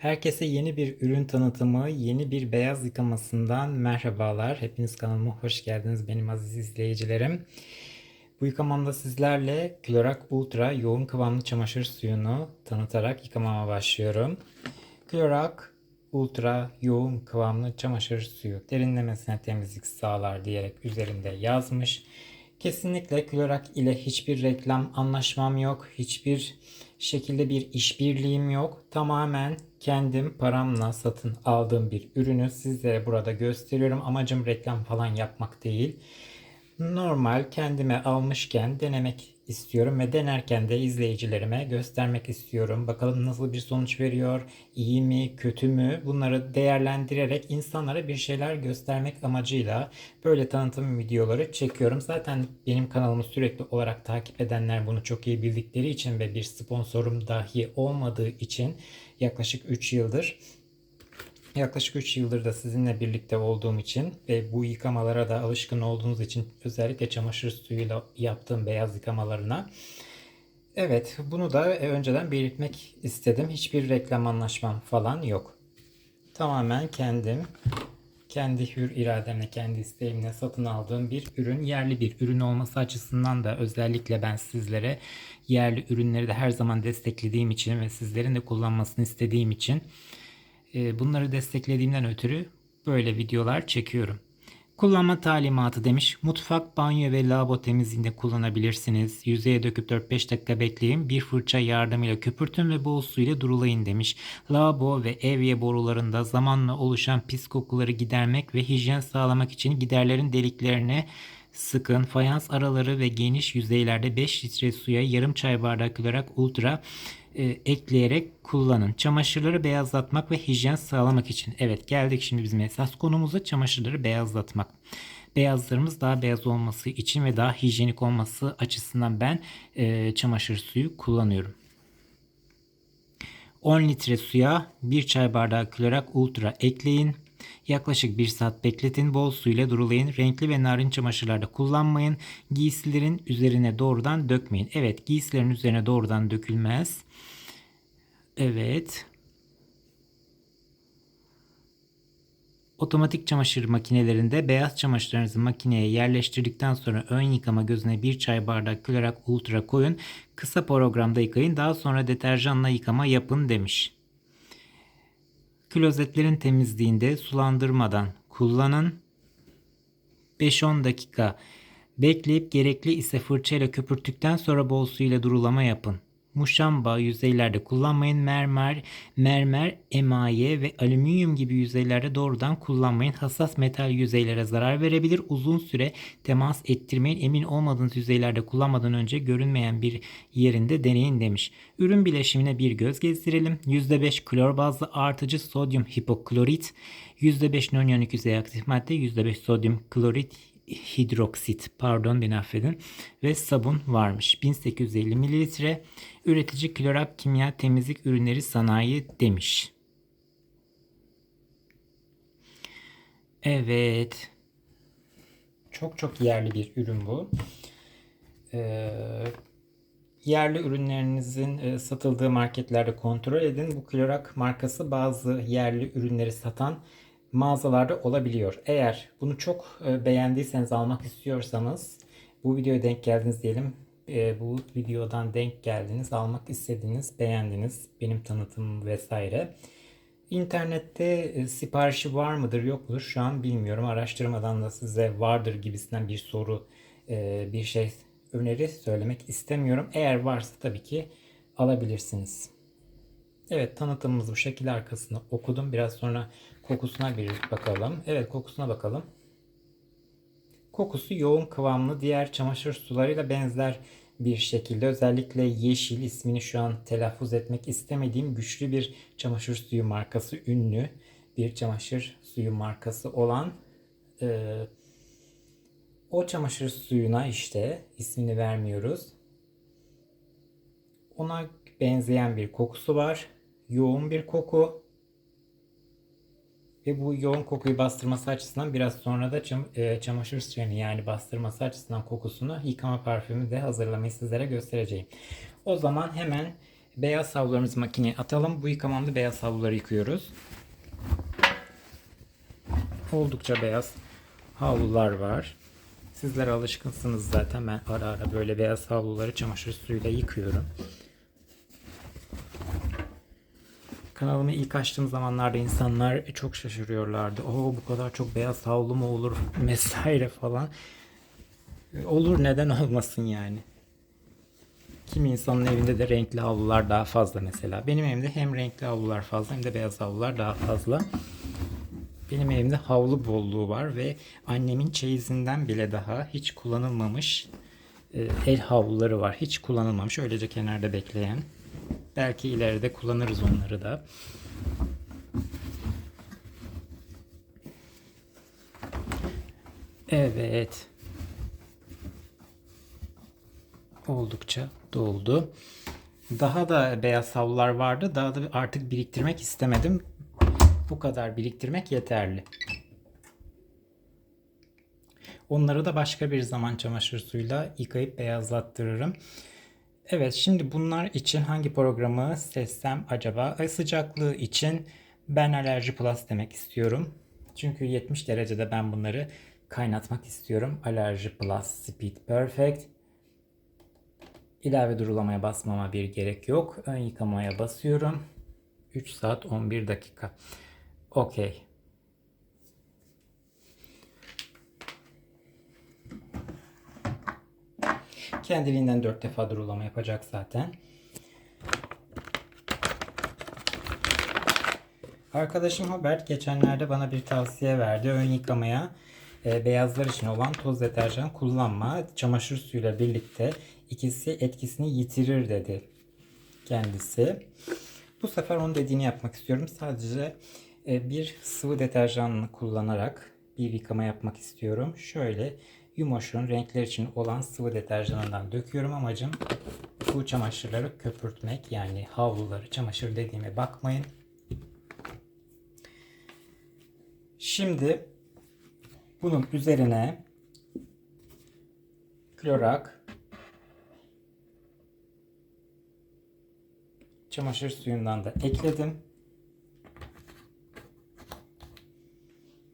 Herkese yeni bir ürün tanıtımı, yeni bir beyaz yıkamasından merhabalar. Hepiniz kanalıma hoş geldiniz benim aziz izleyicilerim. Bu yıkamamda sizlerle Clorac Ultra yoğun kıvamlı çamaşır suyunu tanıtarak yıkamama başlıyorum. Clorac Ultra yoğun kıvamlı çamaşır suyu derinlemesine temizlik sağlar diyerek üzerinde yazmış. Kesinlikle Clorac ile hiçbir reklam anlaşmam yok. Hiçbir şekilde bir işbirliğim yok. Tamamen kendim paramla satın aldığım bir ürünü sizlere burada gösteriyorum. Amacım reklam falan yapmak değil. Normal kendime almışken denemek istiyorum ve denerken de izleyicilerime göstermek istiyorum. Bakalım nasıl bir sonuç veriyor, iyi mi, kötü mü? Bunları değerlendirerek insanlara bir şeyler göstermek amacıyla böyle tanıtım videoları çekiyorum. Zaten benim kanalımı sürekli olarak takip edenler bunu çok iyi bildikleri için ve bir sponsorum dahi olmadığı için yaklaşık 3 yıldır Yaklaşık 3 yıldır da sizinle birlikte olduğum için ve bu yıkamalara da alışkın olduğunuz için özellikle çamaşır suyuyla yaptığım beyaz yıkamalarına Evet, bunu da önceden belirtmek istedim. Hiçbir reklam anlaşmam falan yok. Tamamen kendim, kendi hür irademle, kendi isteğimle satın aldığım bir ürün. Yerli bir ürün olması açısından da özellikle ben sizlere yerli ürünleri de her zaman desteklediğim için ve sizlerin de kullanmasını istediğim için bunları desteklediğimden ötürü böyle videolar çekiyorum. Kullanma talimatı demiş. Mutfak, banyo ve lavabo temizliğinde kullanabilirsiniz. Yüzeye döküp 4-5 dakika bekleyin. Bir fırça yardımıyla köpürtün ve bol su ile durulayın demiş. Lavabo ve evye borularında zamanla oluşan pis kokuları gidermek ve hijyen sağlamak için giderlerin deliklerine sıkın. Fayans araları ve geniş yüzeylerde 5 litre suya yarım çay bardağı olarak ultra e, ekleyerek kullanın. Çamaşırları beyazlatmak ve hijyen sağlamak için. Evet geldik şimdi bizim esas konumuza çamaşırları beyazlatmak. Beyazlarımız daha beyaz olması için ve daha hijyenik olması açısından ben e, çamaşır suyu kullanıyorum. 10 litre suya 1 çay bardağı klorak ultra ekleyin. Yaklaşık 1 saat bekletin. Bol suyla durulayın. Renkli ve narin çamaşırlarda kullanmayın. Giysilerin üzerine doğrudan dökmeyin. Evet giysilerin üzerine doğrudan dökülmez. Evet. Otomatik çamaşır makinelerinde beyaz çamaşırlarınızı makineye yerleştirdikten sonra ön yıkama gözüne bir çay bardak klorak ultra koyun. Kısa programda yıkayın. Daha sonra deterjanla yıkama yapın demiş. Klozetlerin temizliğinde sulandırmadan kullanın. 5-10 dakika bekleyip gerekli ise fırçayla köpürttükten sonra bol su ile durulama yapın. Muşamba yüzeylerde kullanmayın. Mermer, mermer, emaye ve alüminyum gibi yüzeylerde doğrudan kullanmayın. Hassas metal yüzeylere zarar verebilir. Uzun süre temas ettirmeyin. Emin olmadığınız yüzeylerde kullanmadan önce görünmeyen bir yerinde deneyin demiş. Ürün bileşimine bir göz gezdirelim. %5 klor bazlı artıcı sodyum hipoklorit, %5 nonyonik yüzey aktif madde, %5 sodyum klorit hidroksit pardon beni affedin ve sabun varmış. 1850 mililitre üretici klorak kimya temizlik ürünleri sanayi demiş. Evet. Çok çok yerli bir ürün bu. Ee, yerli ürünlerinizin e, satıldığı marketlerde kontrol edin. Bu Klorak markası bazı yerli ürünleri satan mağazalarda olabiliyor. Eğer bunu çok e, beğendiyseniz almak istiyorsanız bu videoya denk geldiniz diyelim. E, bu videodan denk geldiniz, almak istediğiniz, beğendiniz benim tanıtımım vesaire. İnternette e, siparişi var mıdır yok mudur şu an bilmiyorum. Araştırmadan da size vardır gibisinden bir soru bir şey öneri söylemek istemiyorum. Eğer varsa tabii ki alabilirsiniz. Evet tanıtımımız bu şekilde arkasını okudum. Biraz sonra kokusuna bir bakalım. Evet kokusuna bakalım. Kokusu yoğun kıvamlı diğer çamaşır sularıyla benzer bir şekilde özellikle yeşil ismini şu an telaffuz etmek istemediğim güçlü bir çamaşır suyu markası ünlü bir çamaşır suyu markası olan e, o çamaşır suyuna işte ismini vermiyoruz. Ona benzeyen bir kokusu var yoğun bir koku. Ve bu yoğun kokuyu bastırması açısından biraz sonra da çam, e, çamaşır suyunu yani bastırması açısından kokusunu yıkama parfümü de hazırlamayı sizlere göstereceğim. O zaman hemen beyaz havlularımızı makineye atalım. Bu yıkamamda beyaz havluları yıkıyoruz. Oldukça beyaz havlular var. Sizler alışkınsınız zaten. Ben ara ara böyle beyaz havluları çamaşır suyuyla yıkıyorum. Kanalımı ilk açtığım zamanlarda insanlar çok şaşırıyorlardı. Oo bu kadar çok beyaz havlu mu olur vesaire falan. Olur neden olmasın yani. Kimi insanın evinde de renkli havlular daha fazla mesela. Benim evimde hem renkli havlular fazla hem de beyaz havlular daha fazla. Benim evimde havlu bolluğu var ve annemin çeyizinden bile daha hiç kullanılmamış e, el havluları var. Hiç kullanılmamış. Öylece kenarda bekleyen. Belki ileride kullanırız onları da. Evet. Oldukça doldu. Daha da beyaz havlular vardı. Daha da artık biriktirmek istemedim. Bu kadar biriktirmek yeterli. Onları da başka bir zaman çamaşır suyuyla yıkayıp beyazlattırırım. Evet şimdi bunlar için hangi programı seçsem acaba? Ay sıcaklığı için ben alerji plus demek istiyorum. Çünkü 70 derecede ben bunları kaynatmak istiyorum. Alerji plus speed perfect. İlave durulamaya basmama bir gerek yok. Ön yıkamaya basıyorum. 3 saat 11 dakika. Okey. Kendiliğinden 4 defa durulama yapacak zaten. Arkadaşım Robert geçenlerde bana bir tavsiye verdi. Ön yıkamaya e, beyazlar için olan toz deterjan kullanma. Çamaşır suyuyla birlikte ikisi etkisini yitirir dedi kendisi. Bu sefer onun dediğini yapmak istiyorum. Sadece e, bir sıvı deterjanını kullanarak bir yıkama yapmak istiyorum. Şöyle Yumoş'un renkler için olan sıvı deterjanından döküyorum. Amacım bu çamaşırları köpürtmek. Yani havluları çamaşır dediğime bakmayın. Şimdi bunun üzerine klorak çamaşır suyundan da ekledim.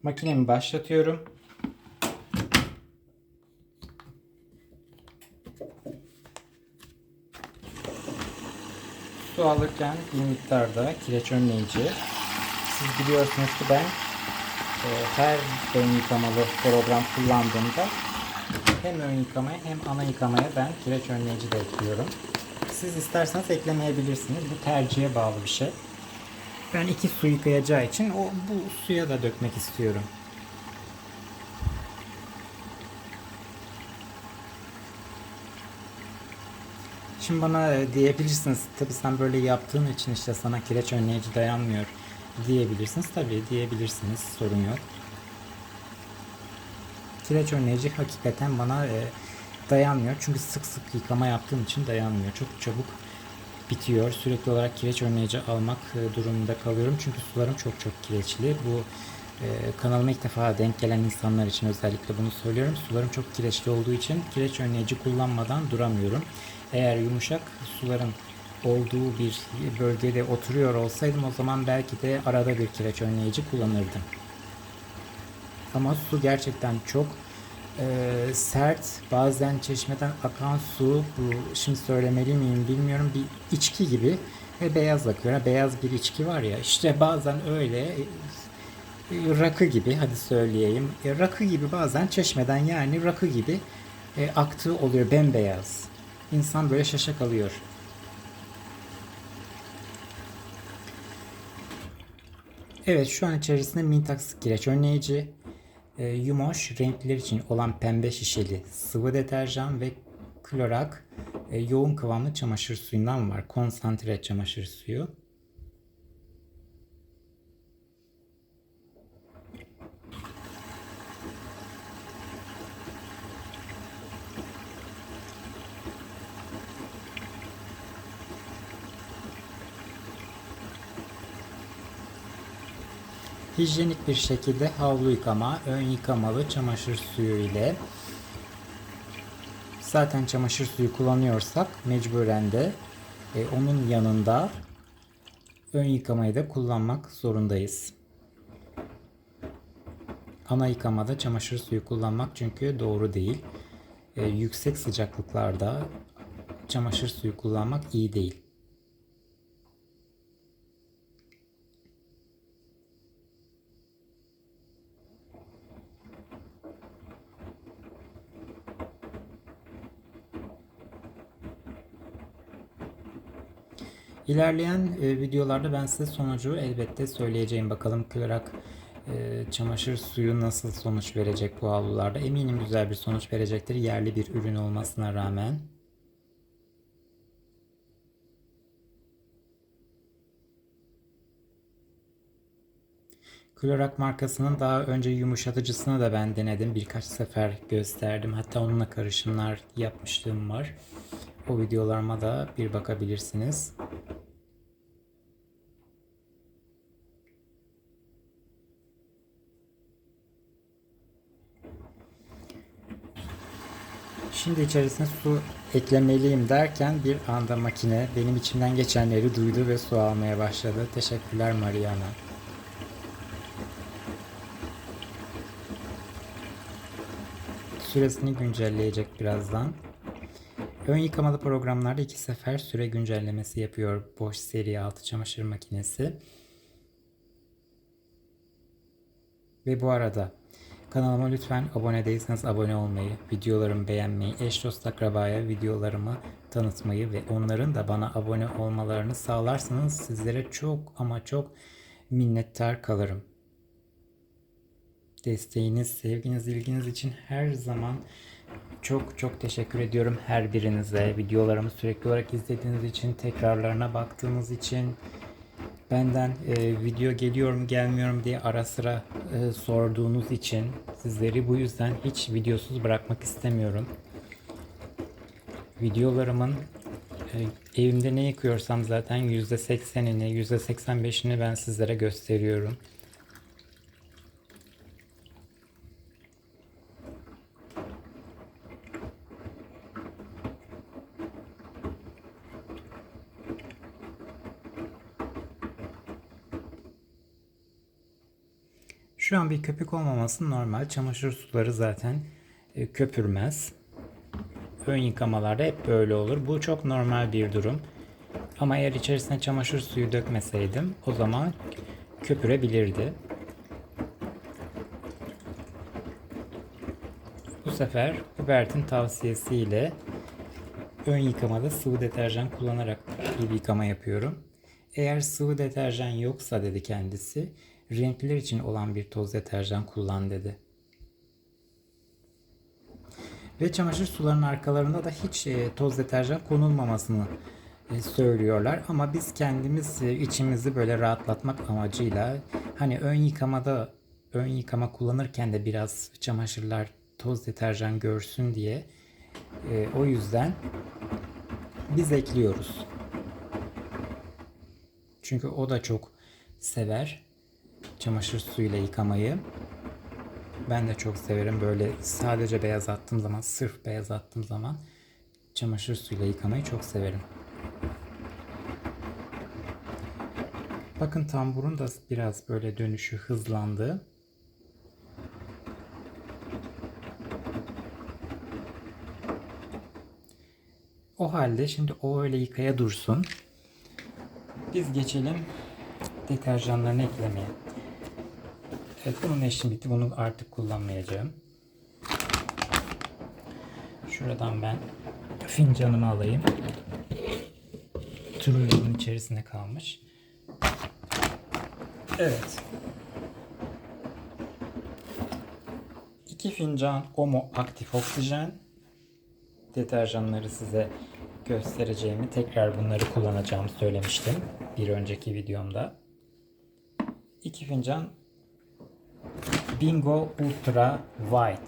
Makinemi başlatıyorum. Su alırken bir miktarda kireç önleyici. Siz biliyorsunuz ki ben e, her ön yıkamalı program kullandığımda hem ön yıkamaya hem ana yıkamaya ben kireç önleyici de ekliyorum. Siz isterseniz eklemeyebilirsiniz. Bu tercihe bağlı bir şey. Ben iki su yıkayacağı için o bu suya da dökmek istiyorum. Şimdi bana e, diyebilirsiniz tabi sen böyle yaptığın için işte sana kireç önleyici dayanmıyor diyebilirsiniz. Tabi diyebilirsiniz sorun yok. Kireç önleyici hakikaten bana e, dayanmıyor. Çünkü sık sık yıkama yaptığım için dayanmıyor. Çok çabuk bitiyor. Sürekli olarak kireç önleyici almak e, durumunda kalıyorum. Çünkü sularım çok çok kireçli. Bu e, kanalıma ilk defa denk gelen insanlar için özellikle bunu söylüyorum. Sularım çok kireçli olduğu için kireç önleyici kullanmadan duramıyorum. Eğer yumuşak suların olduğu bir bölgede oturuyor olsaydım o zaman belki de arada bir kireç önleyici kullanırdım. Ama su gerçekten çok e, sert. Bazen çeşmeden akan su, bu şimdi söylemeli miyim bilmiyorum bir içki gibi ve beyaz akıyor. Beyaz bir içki var ya işte bazen öyle e, rakı gibi hadi söyleyeyim. E, rakı gibi bazen çeşmeden yani rakı gibi e, aktığı oluyor bembeyaz. İnsan böyle şaşa kalıyor. Evet şu an içerisinde Mintax kireç önleyici, e, Yumoş renkler için olan pembe şişeli sıvı deterjan ve klorak e, yoğun kıvamlı çamaşır suyundan var. Konsantre çamaşır suyu. Hijyenik bir şekilde havlu yıkama, ön yıkamalı çamaşır suyu ile zaten çamaşır suyu kullanıyorsak mecburen de E, onun yanında ön yıkamayı da kullanmak zorundayız. Ana yıkamada çamaşır suyu kullanmak çünkü doğru değil. E, yüksek sıcaklıklarda çamaşır suyu kullanmak iyi değil. İlerleyen e, videolarda ben size sonucu elbette söyleyeceğim. Bakalım klorak e, çamaşır suyu nasıl sonuç verecek bu havlularda. Eminim güzel bir sonuç verecektir. Yerli bir ürün olmasına rağmen. Klorak markasının daha önce yumuşatıcısını da ben denedim. Birkaç sefer gösterdim. Hatta onunla karışımlar yapmışlığım var. O videolarıma da bir bakabilirsiniz. Şimdi içerisine su eklemeliyim derken bir anda makine benim içimden geçenleri duydu ve su almaya başladı. Teşekkürler Mariana. Süresini güncelleyecek birazdan. Ön yıkamalı programlarda iki sefer süre güncellemesi yapıyor Bosch seri 6 çamaşır makinesi. Ve bu arada kanalıma lütfen abone değilseniz abone olmayı, videolarımı beğenmeyi, eş dost akrabaya videolarımı tanıtmayı ve onların da bana abone olmalarını sağlarsanız sizlere çok ama çok minnettar kalırım. Desteğiniz, sevginiz, ilginiz için her zaman çok çok teşekkür ediyorum her birinize. Videolarımı sürekli olarak izlediğiniz için, tekrarlarına baktığınız için, benden e, video geliyor mu gelmiyor mu diye ara sıra e, sorduğunuz için sizleri bu yüzden hiç videosuz bırakmak istemiyorum. Videolarımın e, evimde ne yıkıyorsam zaten %80'ini, %85'ini ben sizlere gösteriyorum. Şu an bir köpük olmaması normal. Çamaşır suları zaten e, köpürmez. Ön yıkamalarda hep böyle olur. Bu çok normal bir durum. Ama eğer içerisine çamaşır suyu dökmeseydim o zaman köpürebilirdi. Bu sefer Hubert'in tavsiyesiyle ön yıkamada sıvı deterjan kullanarak bir yıkama yapıyorum. Eğer sıvı deterjan yoksa dedi kendisi renkler için olan bir toz deterjan kullan dedi. Ve çamaşır sularının arkalarında da hiç e, toz deterjan konulmamasını e, söylüyorlar. Ama biz kendimiz e, içimizi böyle rahatlatmak amacıyla hani ön yıkamada ön yıkama kullanırken de biraz çamaşırlar toz deterjan görsün diye o yüzden biz ekliyoruz. Çünkü o da çok sever çamaşır suyuyla yıkamayı. Ben de çok severim böyle sadece beyaz attığım zaman, sırf beyaz attığım zaman çamaşır suyuyla yıkamayı çok severim. Bakın tamburun da biraz böyle dönüşü hızlandı. O halde şimdi o öyle yıkaya dursun. Biz geçelim deterjanlarını eklemeye. Evet bunun eşim bitti. Bunu artık kullanmayacağım. Şuradan ben fincanımı alayım. Truyonun içerisinde kalmış. Evet. İki fincan Omo aktif oksijen deterjanları size göstereceğimi tekrar bunları kullanacağımı söylemiştim bir önceki videomda. İki fincan Bingo Ultra White.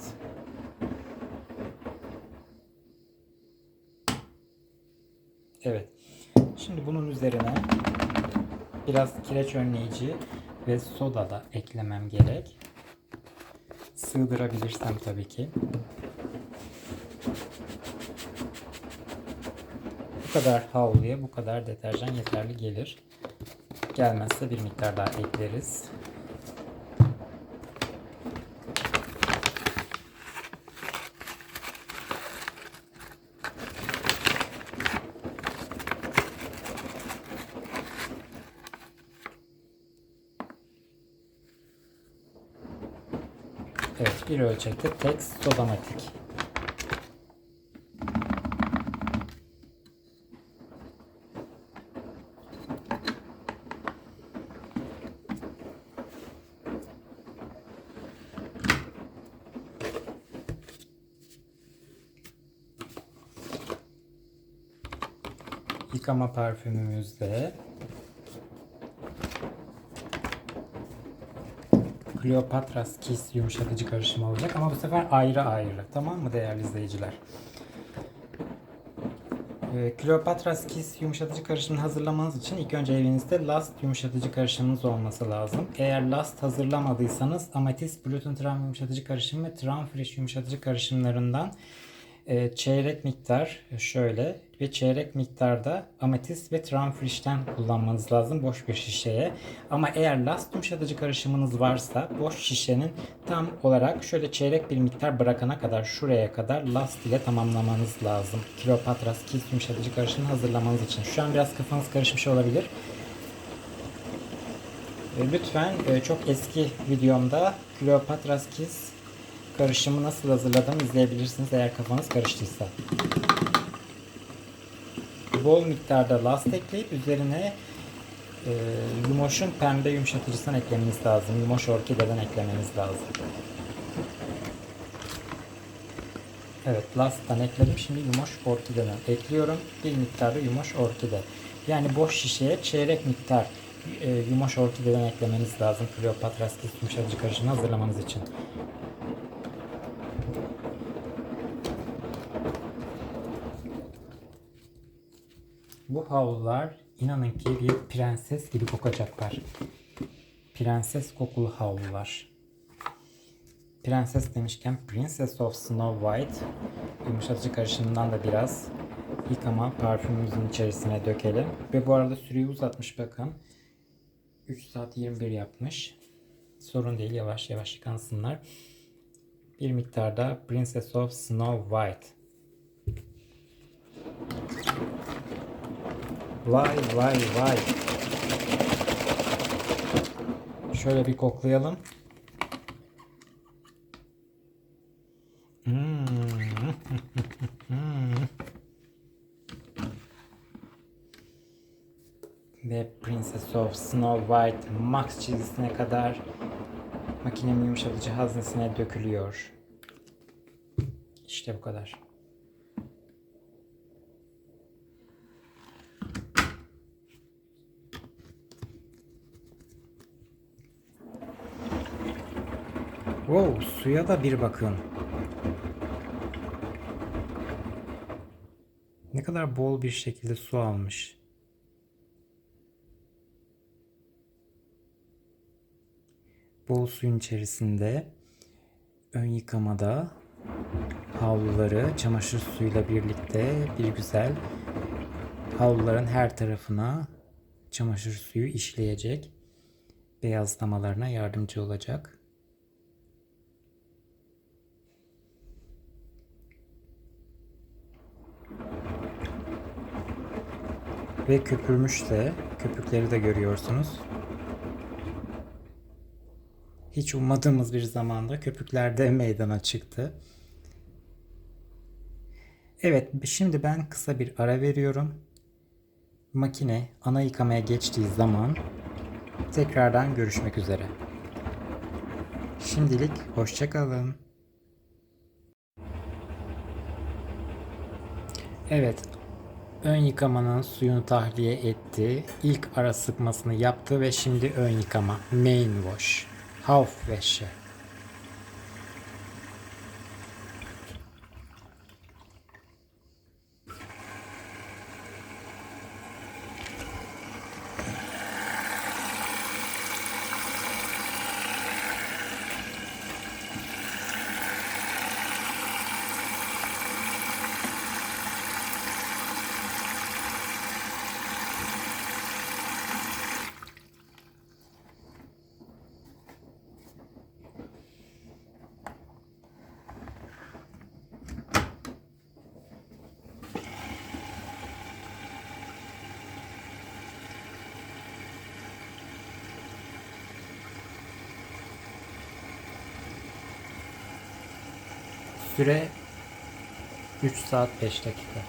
Evet. Şimdi bunun üzerine biraz kireç önleyici ve soda da eklemem gerek. Sığdırabilirsem tabii ki. Bu kadar havluya bu kadar deterjan yeterli gelir. Gelmezse bir miktar daha ekleriz. Evet bir ölçekte tek sodamatik. Yıkama parfümümüzde Kleopatras Kiss yumuşatıcı karışımı olacak ama bu sefer ayrı ayrı. Tamam mı değerli izleyiciler? Ee, Kleopatras Kiss yumuşatıcı karışımını hazırlamanız için ilk önce evinizde Last yumuşatıcı karışımınız olması lazım. Eğer Last hazırlamadıysanız Amethyst Gluten Tram yumuşatıcı karışımı ve Tram Fresh yumuşatıcı karışımlarından e, çeyrek miktar şöyle ve çeyrek miktarda ametist ve tranfrişten kullanmanız lazım boş bir şişeye. Ama eğer last yumuşatıcı karışımınız varsa boş şişenin tam olarak şöyle çeyrek bir miktar bırakana kadar şuraya kadar last ile tamamlamanız lazım. Kleopatras Kiss yumuşatıcı karışımını hazırlamanız için. Şu an biraz kafanız karışmış olabilir. E, lütfen e, çok eski videomda Kleopatras Kiss karışımı nasıl hazırladığımı izleyebilirsiniz eğer kafanız karıştıysa. Bol miktarda last ekleyip üzerine e, Yumoş'un pembe yumuşatıcısını eklemeniz lazım. Yumoş orkideden eklemeniz lazım. Evet last'tan ekledim. Şimdi Yumoş orkideden ekliyorum. Bir miktarda Yumoş orkide. Yani boş şişeye çeyrek miktar e, Yumoş orkideden eklemeniz lazım. Kleopatras yumuşatıcı karışımı hazırlamanız için. Bu havlular inanın ki bir prenses gibi kokacaklar. Prenses kokulu havlular. Prenses demişken Princess of Snow White yumuşatıcı karışımından da biraz yıkama parfümümüzün içerisine dökelim. Ve bu arada süreyi uzatmış bakın. 3 saat 21 yapmış. Sorun değil yavaş yavaş yıkansınlar. Bir miktarda Princess of Snow White Vay vay vay. Şöyle bir koklayalım. Hmm. Ve Princess of Snow White Max çizgisine kadar makinenin yumuşatıcı haznesine dökülüyor. İşte bu kadar. Wow, suya da bir bakın. Ne kadar bol bir şekilde su almış. Bol suyun içerisinde ön yıkamada havluları çamaşır suyuyla birlikte bir güzel havluların her tarafına çamaşır suyu işleyecek. Beyazlamalarına yardımcı olacak. Ve köpürmüş de. Köpükleri de görüyorsunuz. Hiç ummadığımız bir zamanda köpükler de meydana çıktı. Evet şimdi ben kısa bir ara veriyorum. Makine ana yıkamaya geçtiği zaman tekrardan görüşmek üzere. Şimdilik hoşçakalın. Evet ön yıkamanın suyunu tahliye etti. İlk ara sıkmasını yaptı ve şimdi ön yıkama. Main wash. Haufwäsche. Süre 3 saat 5 dakika.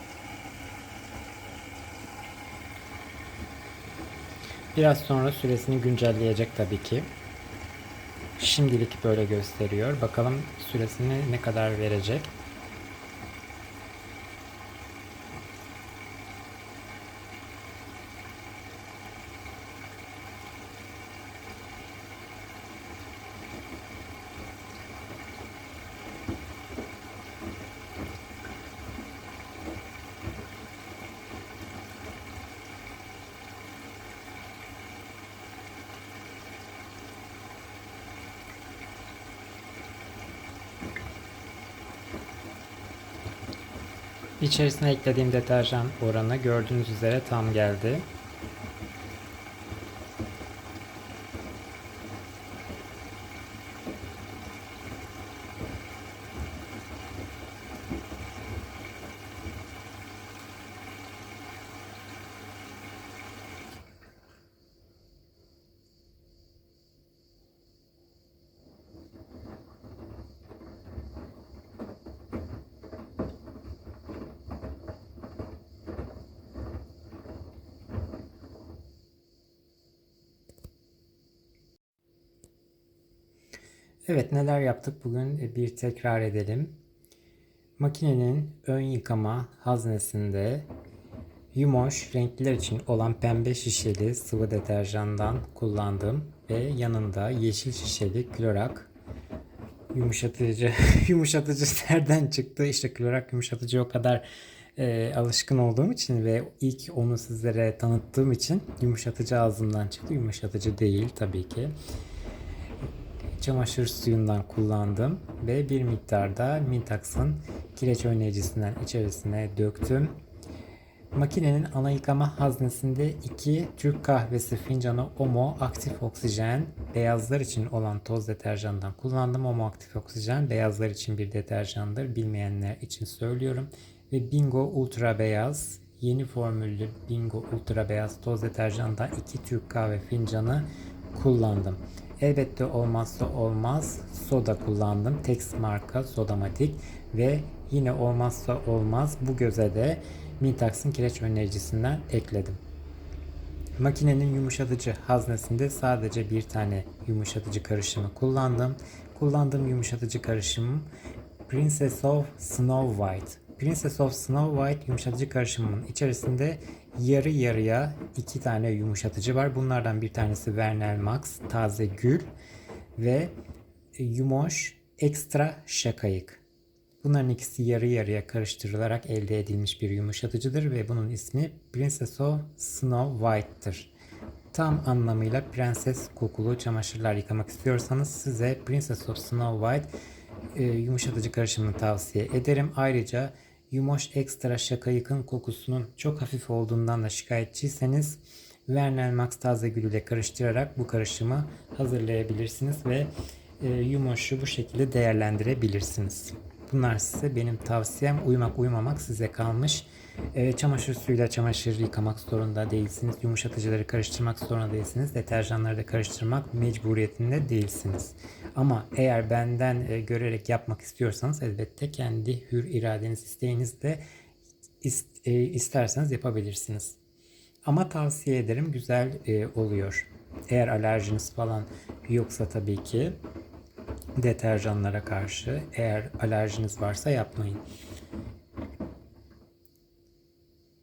Biraz sonra süresini güncelleyecek tabii ki. Şimdilik böyle gösteriyor. Bakalım süresini ne kadar verecek. İçerisine eklediğim deterjan oranı gördüğünüz üzere tam geldi. Evet neler yaptık bugün E, bir tekrar edelim. Makinenin ön yıkama haznesinde Yumoş renkliler için olan pembe şişeli sıvı deterjandan kullandım ve yanında yeşil şişeli klorak yumuşatıcı yumuşatıcı nereden çıktı? İşte klorak yumuşatıcı o kadar e, alışkın olduğum için ve ilk onu sizlere tanıttığım için yumuşatıcı ağzımdan çıktı. Yumuşatıcı değil tabii ki çamaşır suyundan kullandım ve bir miktarda Mintax'ın kireç önleyicisinden içerisine döktüm. Makinenin ana yıkama haznesinde iki Türk kahvesi fincanı Omo aktif oksijen beyazlar için olan toz deterjandan kullandım. Omo aktif oksijen beyazlar için bir deterjandır. Bilmeyenler için söylüyorum. Ve Bingo Ultra Beyaz yeni formüllü Bingo Ultra Beyaz toz deterjandan iki Türk kahve fincanı kullandım. Elbette olmazsa olmaz soda kullandım. Tex marka Sodamatik ve yine olmazsa olmaz bu göze de Mintax'ın kireç önleyicisinden ekledim. Makinenin yumuşatıcı haznesinde sadece bir tane yumuşatıcı karışımı kullandım. Kullandığım yumuşatıcı karışımım Princess of Snow White. Princess of Snow White yumuşatıcı karışımının içerisinde yarı yarıya iki tane yumuşatıcı var. Bunlardan bir tanesi Vernel Max taze gül ve Yumoş Extra Şakayık. Bunların ikisi yarı yarıya karıştırılarak elde edilmiş bir yumuşatıcıdır ve bunun ismi Princess of Snow White'tır. Tam anlamıyla prenses kokulu çamaşırlar yıkamak istiyorsanız size Princess of Snow White e, yumuşatıcı karışımını tavsiye ederim. Ayrıca Yumoş Extra Şakayık'ın kokusunun çok hafif olduğundan da şikayetçiyseniz Vernel Max taze gül ile karıştırarak bu karışımı hazırlayabilirsiniz ve e, Yumoş'u bu şekilde değerlendirebilirsiniz. Bunlar size benim tavsiyem. Uyumak uyumamak size kalmış. E, çamaşır suyuyla çamaşır yıkamak zorunda değilsiniz. Yumuşatıcıları karıştırmak zorunda değilsiniz. Deterjanları da karıştırmak mecburiyetinde değilsiniz. Ama eğer benden e, görerek yapmak istiyorsanız elbette kendi hür iradeniz, isteğinizle ist, e, isterseniz yapabilirsiniz. Ama tavsiye ederim güzel e, oluyor. Eğer alerjiniz falan yoksa tabii ki deterjanlara karşı eğer alerjiniz varsa yapmayın.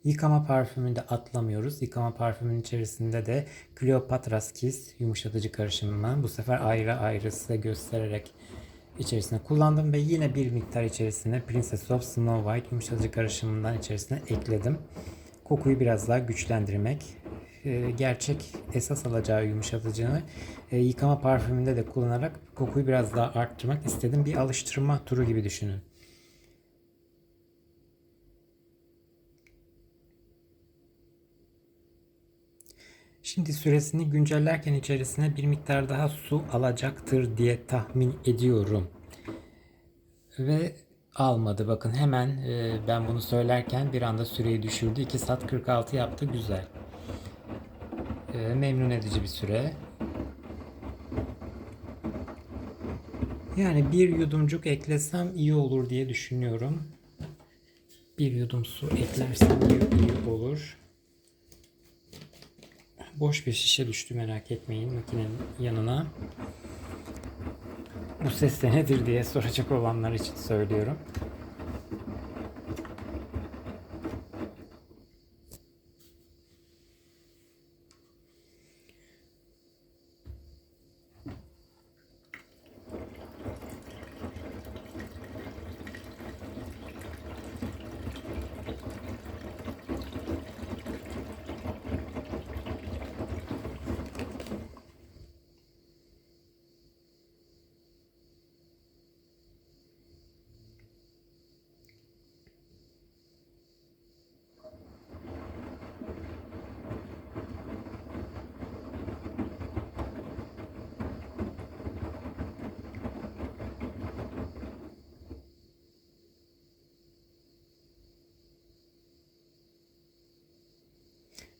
Yıkama parfümünde atlamıyoruz. Yıkama parfümünün içerisinde de Cleopatra's Kiss yumuşatıcı karışımını bu sefer ayrı ayrı size göstererek içerisine kullandım ve yine bir miktar içerisine Princess of Snow White yumuşatıcı karışımından içerisine ekledim. Kokuyu biraz daha güçlendirmek, e, gerçek esas alacağı yumuşatıcını e, yıkama parfümünde de kullanarak kokuyu biraz daha arttırmak istedim. Bir alıştırma turu gibi düşünün. Şimdi süresini güncellerken içerisine bir miktar daha su alacaktır diye tahmin ediyorum. Ve almadı. Bakın hemen e, ben bunu söylerken bir anda süreyi düşürdü. 2 saat 46 yaptı. Güzel. E, memnun edici bir süre. Yani bir yudumcuk eklesem iyi olur diye düşünüyorum. Bir yudum su eklersem iyi, olur. Boş bir şişe düştü merak etmeyin makinenin yanına. Bu ses de nedir diye soracak olanlar için söylüyorum.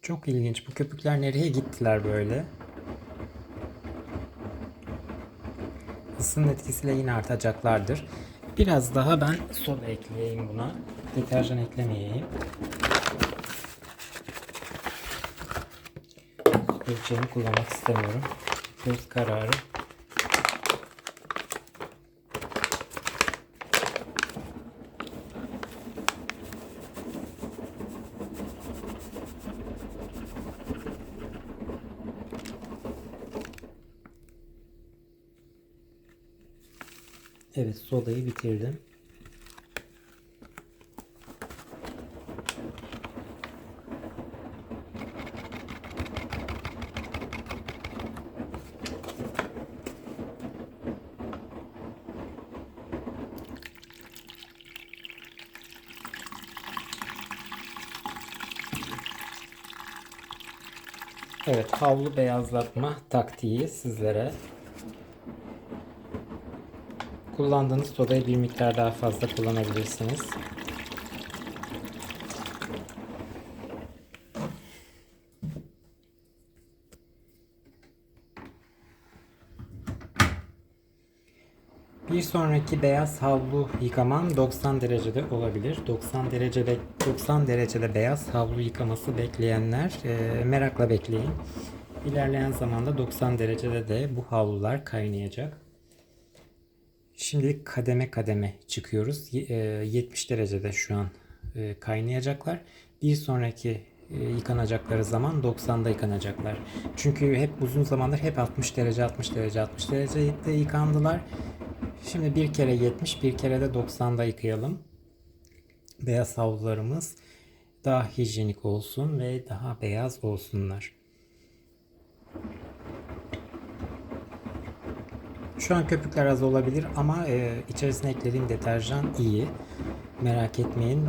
Çok ilginç. Bu köpükler nereye gittiler böyle? Isının etkisiyle yine artacaklardır. Biraz daha ben soda ekleyeyim buna. Deterjan eklemeyeyim. Ölçeğimi kullanmak istemiyorum. Göz kararı. Evet sodayı bitirdim. Evet havlu beyazlatma taktiği sizlere Kullandığınız sodayı bir miktar daha fazla kullanabilirsiniz. Bir sonraki beyaz havlu yıkamam 90 derecede olabilir. 90 derecede 90 derecede beyaz havlu yıkaması bekleyenler e, merakla bekleyin. İlerleyen zamanda 90 derecede de bu havlular kaynayacak. Şimdi kademe kademe çıkıyoruz. 70 e, derecede şu an e, kaynayacaklar. Bir sonraki e, yıkanacakları zaman 90'da yıkanacaklar. Çünkü hep uzun zamandır hep 60 derece 60 derece 60 derecede yıkandılar. Şimdi bir kere 70 bir kere de 90'da yıkayalım. Beyaz havlularımız daha hijyenik olsun ve daha beyaz olsunlar. Şu an köpükler az olabilir ama e, içerisine eklediğim deterjan iyi. Merak etmeyin.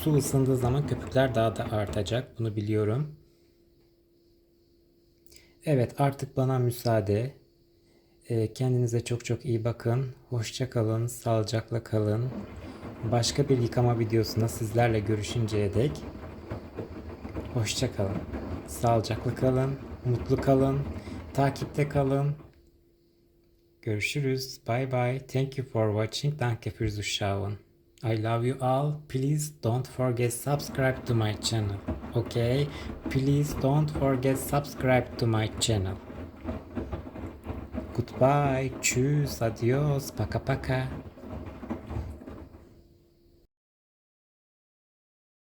Su ısındığı zaman köpükler daha da artacak. Bunu biliyorum. Evet artık bana müsaade. E, kendinize çok çok iyi bakın. Hoşça kalın. Sağlıcakla kalın. Başka bir yıkama videosunda sizlerle görüşünceye dek. Hoşça kalın. Sağlıcakla kalın. Mutlu kalın. Takipte kalın. Görüşürüz. Bye bye. Thank you for watching. Danke fürs Zuschauen. I love you all. Please don't forget subscribe to my channel. Okay? Please don't forget subscribe to my channel. Goodbye. Tschüss. Adios. Paka paka.